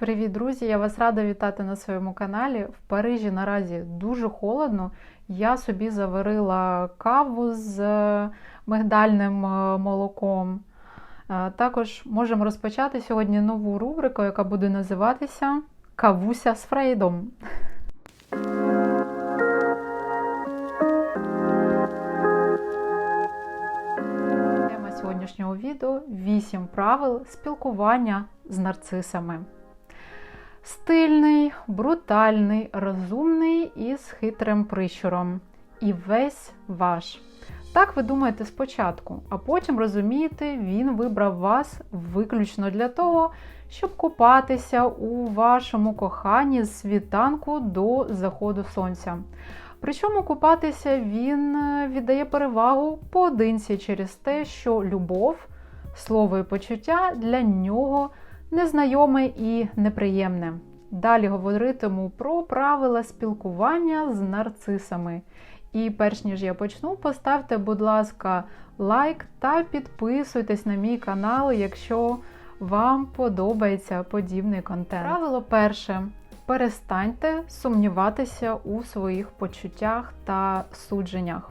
Привіт, друзі! Я вас рада вітати на своєму каналі. В Парижі наразі дуже холодно. Я собі заварила каву з е, мигдальним е, молоком. Е, Також можемо розпочати сьогодні нову рубрику, яка буде називатися Кавуся з Фрейдом. Тема сьогоднішнього відео 8 правил спілкування з нарцисами. Стильний, брутальний, розумний і з хитрим прищуром. І весь ваш. Так ви думаєте спочатку, а потім розумієте, він вибрав вас виключно для того, щоб купатися у вашому коханні з світанку до заходу сонця. Причому купатися він е, віддає перевагу поодинці через те, що любов, слово і почуття для нього незнайоме і неприємне. Далі говоритиму про правила спілкування з нарцисами. І перш ніж я почну, поставте, будь ласка, лайк та підписуйтесь на мій канал, якщо вам подобається подібний контент. Правило перше. Перестаньте сумніватися у своїх почуттях та судженнях.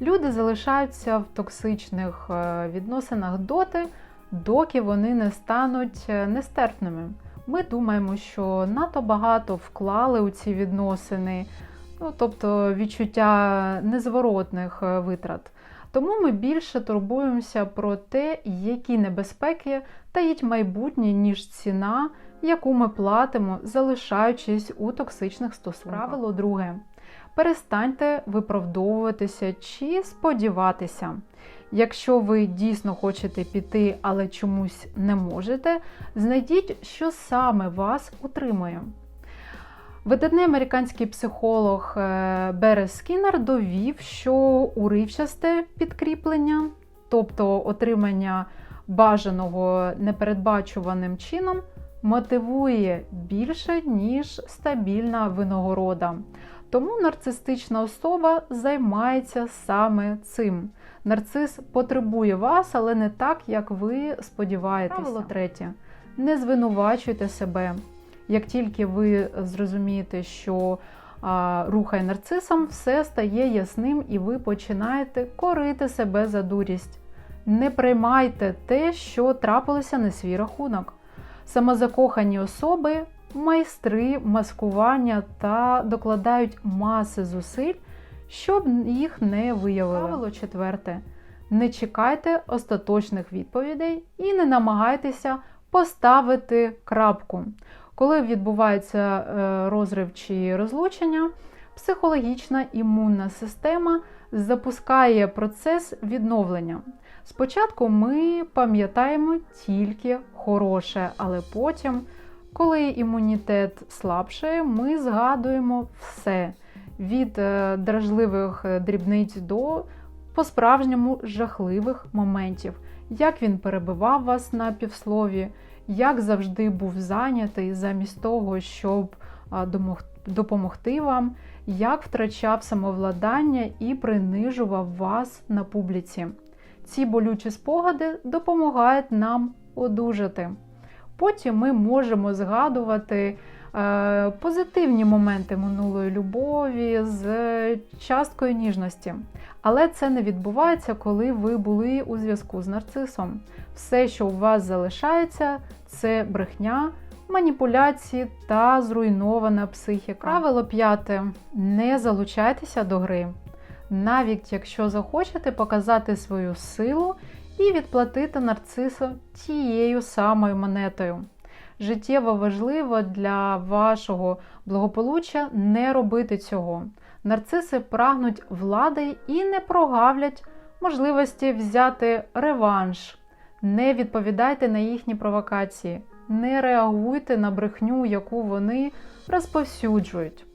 Люди залишаються в токсичних е, відносинах доти, доки вони не стануть е, нестерпними. Ми думаємо, що надто багато вклали у ці відносини, ну, тобто відчуття незворотних е, витрат. Тому ми більше турбуємося про те, які небезпеки таїть майбутнє, ніж ціна, яку ми платимо, залишаючись у токсичних стосунках. Правило друге. Перестаньте виправдовуватися чи сподіватися. Якщо ви дійсно хочете піти, але чомусь не можете, знайдіть, що саме вас утримує. Видатний американський психолог е, Берес Скіннер довів, що уривчасте підкріплення, тобто отримання бажаного непередбачуваним чином, мотивує більше, ніж стабільна винагорода. Тому нарцистична особа займається саме цим. Нарцис потребує вас, але не так, як ви сподіваєтеся. Правило третє. Не звинувачуйте себе. Як тільки ви зрозумієте, що а, рухає нарцисом, все стає ясним і ви починаєте корити себе за дурість. Не приймайте те, що трапилося на свій рахунок. Самозакохані особи майстри маскування та докладають маси зусиль, щоб їх не виявили. Правило четверте. Не чекайте остаточних відповідей і не намагайтеся поставити крапку. Коли відбувається е, розрив чи розлучення, психологічна імунна система запускає процес відновлення. Спочатку ми пам'ятаємо тільки хороше, але потім, коли імунітет слабшає, ми згадуємо все від е, дражливих дрібниць до по-справжньому жахливих моментів, як він перебивав вас на півслові, як завжди був зайнятий замість того, щоб допомогти вам, як втрачав самовладання і принижував вас на публіці. Ці болючі спогади допомагають нам одужати. Потім ми можемо згадувати е, позитивні моменти минулої любові з часткою ніжності. Але це не відбувається, коли ви були у зв'язку з нарцисом. Все, що у вас залишається, це брехня, маніпуляції та зруйнована психіка. Правило п'яте: не залучайтеся до гри. Навіть якщо захочете показати свою силу і відплатити нарцису тією самою монетою. Життєво важливо для вашого благополуччя не робити цього. Нарциси прагнуть влади і не прогавлять можливості взяти реванш. Не відповідайте на їхні провокації, не реагуйте на брехню, яку вони розповсюджують.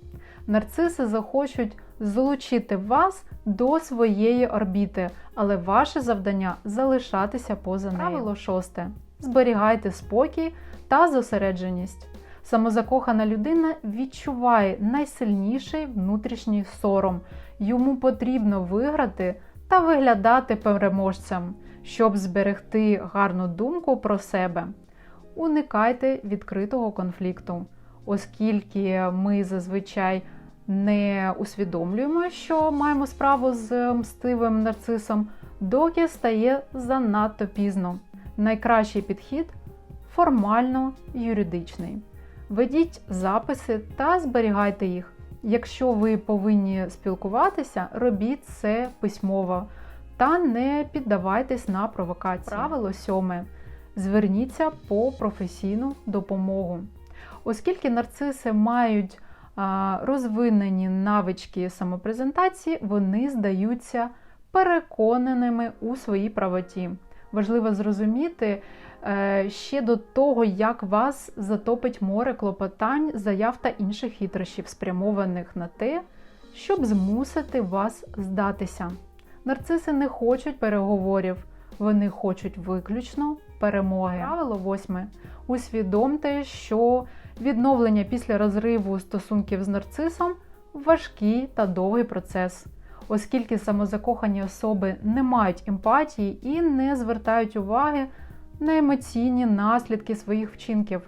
Нарциси захочуть залучити вас до своєї орбіти, але ваше завдання залишатися поза нею. Правило шосте. Зберігайте спокій та зосередженість. Самозакохана людина відчуває найсильніший внутрішній сором. Йому потрібно виграти та виглядати переможцем, щоб зберегти гарну думку про себе. уникайте відкритого конфлікту, оскільки ми зазвичай не усвідомлюємо, що маємо справу з мстивим нарцисом, доки стає занадто пізно. Найкращий підхід формально юридичний. Ведіть записи та зберігайте їх. Якщо ви повинні спілкуватися, робіть це письмово та не піддавайтесь на провокації. Правило сьоме. Зверніться по професійну допомогу. Оскільки нарциси мають розвинені навички самопрезентації, вони здаються переконаними у своїй правоті. Важливо зрозуміти е, ще до того, як вас затопить море клопотань, заяв та інших хитрощів, спрямованих на те, щоб змусити вас здатися. Нарциси не хочуть переговорів, вони хочуть виключно перемоги. Правило восьме. Усвідомте, що відновлення після розриву стосунків з нарцисом важкий та довгий процес, оскільки самозакохані особи не мають емпатії і не звертають уваги на емоційні наслідки своїх вчинків.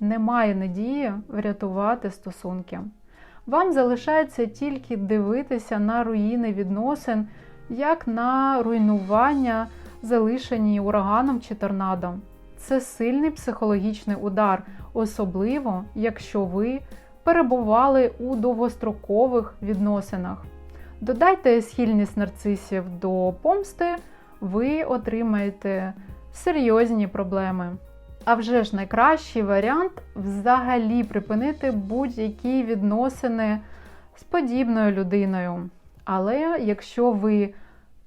Немає надії врятувати стосунки. Вам залишається тільки дивитися на руїни відносин як на руйнування, залишені ураганом чи торнадо. Це сильний психологічний удар, особливо якщо ви перебували у довгострокових відносинах. Додайте схильність нарцисів до помсти, ви отримаєте серйозні проблеми. А вже ж найкращий варіант взагалі припинити будь-які відносини з подібною людиною. Але якщо ви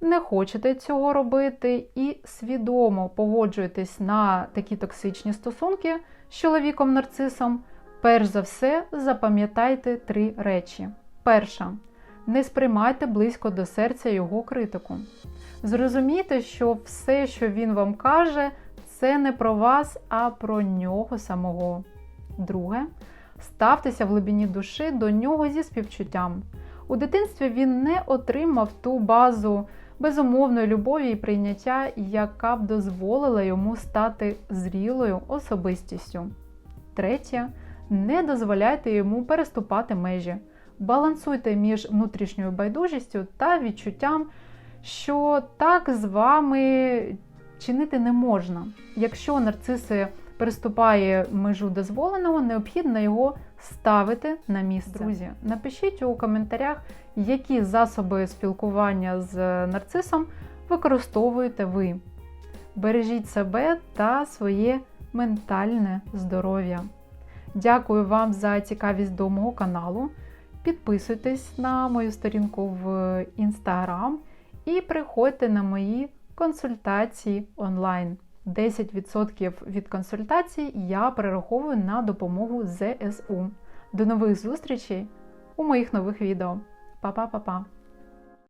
не хочете цього робити і свідомо погоджуєтесь на такі токсичні стосунки з чоловіком-нарцисом, перш за все запам'ятайте три речі. Перша. Не сприймайте близько до серця його критику. Зрозумійте, що все, що він вам каже, це не про вас, а про нього самого. Друге, ставтеся в глибині душі до нього зі співчуттям. У дитинстві він не отримав ту базу безумовної любові і прийняття, яка б дозволила йому стати зрілою особистістю. Третє, не дозволяйте йому переступати межі. Балансуйте між внутрішньою байдужістю та відчуттям, що так з вами чинити не можна. Якщо нарциси переступає межу дозволеного, необхідно його ставити на місце. Друзі, напишіть у коментарях, які засоби спілкування з нарцисом використовуєте ви. Бережіть себе та своє ментальне здоров'я. Дякую вам за цікавість до мого каналу. Підписуйтесь на мою сторінку в інстаграм і приходьте на мої консультації онлайн. 10% від консультацій я перераховую на допомогу ЗСУ. До нових зустрічей у моїх нових відео. Па-па-па-па!